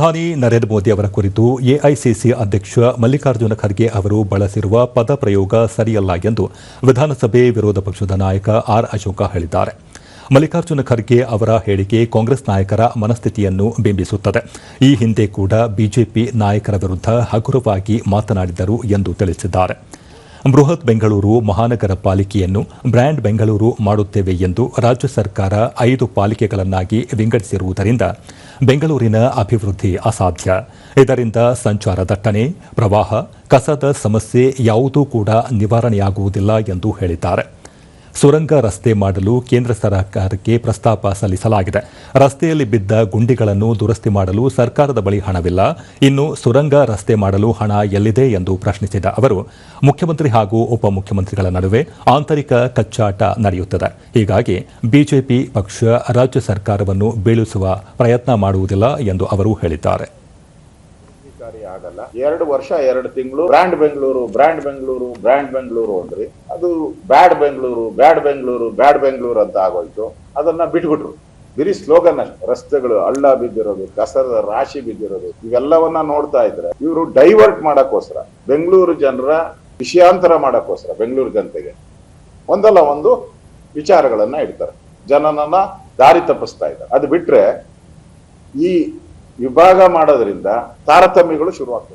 ಪ್ರಧಾನಿ ನರೇಂದ್ರ ಮೋದಿ ಅವರ ಕುರಿತು ಎಐಸಿಸಿ ಅಧ್ಯಕ್ಷ ಮಲ್ಲಿಕಾರ್ಜುನ ಖರ್ಗೆ ಅವರು ಬಳಸಿರುವ ಪದ ಪ್ರಯೋಗ ಸರಿಯಲ್ಲ ಎಂದು ವಿಧಾನಸಭೆ ವಿರೋಧ ಪಕ್ಷದ ನಾಯಕ ಆರ್ ಅಶೋಕ ಹೇಳಿದ್ದಾರೆ. ಮಲ್ಲಿಕಾರ್ಜುನ ಖರ್ಗೆ ಅವರ ಹೇಳಿಕೆ ಕಾಂಗ್ರೆಸ್ ನಾಯಕರ ಮನಸ್ಥಿತಿಯನ್ನು ಬಿಂಬಿಸುತ್ತದೆ. ಈ ಹಿಂದೆ ಕೂಡ ಬಿಜೆಪಿ ನಾಯಕರ ವಿರುದ್ಧ ಹಗುರವಾಗಿ ಮಾತನಾಡಿದರು ಎಂದು ತಿಳಿಸಿದ್ದಾರೆ. ಬೃಹತ್ ಬೆಂಗಳೂರು ಮಹಾನಗರ ಪಾಲಿಕೆಯನ್ನು ಬ್ರ್ಯಾಂಡ್ ಬೆಂಗಳೂರು ಮಾಡುತ್ತೇವೆ ಎಂದು ರಾಜ್ಯ ಸರ್ಕಾರ ಐದು ಪಾಲಿಕೆಗಳನ್ನಾಗಿ ವಿಂಗಡಿಸಿರುವುದರಿಂದ ಬೆಂಗಳೂರಿನ ಅಭಿವೃದ್ಧಿ ಅಸಾಧ್ಯ. ಇದರಿಂದ ಸಂಚಾರ ದಟ್ಟಣೆ, ಪ್ರವಾಹ, ಕಸದ ಸಮಸ್ಯೆ ಯಾವುದೂ ಕೂಡ ನಿವಾರಣೆಯಾಗುವುದಿಲ್ಲ ಎಂದು ಹೇಳಿದ್ದಾರೆ. ಸುರಂಗ ರಸ್ತೆ ಮಾಡಲು ಕೇಂದ್ರ ಸರ್ಕಾರಕ್ಕೆ ಪ್ರಸ್ತಾಪ ಸಲ್ಲಿಸಲಾಗಿದೆ. ರಸ್ತೆಯಲ್ಲಿ ಬಿದ್ದ ಗುಂಡಿಗಳನ್ನು ದುರಸ್ತಿ ಮಾಡಲು ಸರ್ಕಾರದ ಬಳಿ ಹಣವಿಲ್ಲ. ಇನ್ನು ಸುರಂಗ ರಸ್ತೆ ಮಾಡಲು ಹಣ ಎಲ್ಲಿದೆ ಎಂದು ಪ್ರಶ್ನಿಸಿದ ಅವರು, ಮುಖ್ಯಮಂತ್ರಿ ಹಾಗೂ ಉಪಮುಖ್ಯಮಂತ್ರಿಗಳ ನಡುವೆ ಆಂತರಿಕ ಕಚ್ಚಾಟ ನಡೆಯುತ್ತದೆ. ಹೀಗಾಗಿ ಬಿಜೆಪಿ ಪಕ್ಷ ರಾಜ್ಯ ಸರ್ಕಾರವನ್ನು ಬೀಳಿಸುವ ಪ್ರಯತ್ನ ಮಾಡುವುದಿಲ್ಲ ಎಂದು ಅವರು ಹೇಳಿದ್ದಾರೆ. ಆಗಲ್ಲ. ಎರಡು ವರ್ಷ, ಎರಡು ತಿಂಗಳು brand Bengaluru brand Bengaluru brand Bengaluru ಅಂದ್ರಿ. ಅದು bad Bengaluru bad Bengaluru bad Bengaluru ಅಂತ ಆಗೋಯ್ತು. ಅದನ್ನ ಬಿಟ್ಬಿಟ್ರು. ಬರೀ ಸ್ಲೋಗನ್ ಅಷ್ಟೇ. ರಸ್ತೆಗಳು ಹಳ್ಳ ಬಿದ್ದಿರೋದು, ಕಸದ ರಾಶಿ ಬಿದ್ದಿರೋದು, ಇವೆಲ್ಲವನ್ನ ನೋಡ್ತಾ ಇದ್ರೆ ಇವರು ಡೈವರ್ಟ್ ಮಾಡಕ್ಕೋಸ್ಕರ ಬೆಂಗಳೂರು ಜನರ ವಿಷಯಾಂತರ ಮಾಡಕ್ಕೋಸ್ಕರ ಬೆಂಗಳೂರು ಜನತೆಗೆ ಒಂದಲ್ಲ ಒಂದು ವಿಚಾರಗಳನ್ನ ಇಡ್ತಾರೆ. ಜನನನ್ನ ದಾರಿ ತಪ್ಪಿಸ್ತಾ ಇದ್ದಾರೆ. ಅದು ಬಿಟ್ರೆ ಈ ವಿಭಾಗ ಮಾಡೋದ್ರಿಂದ ತಾರತಮ್ಯಗಳು ಶುರುವಾಗ್ತದೆ.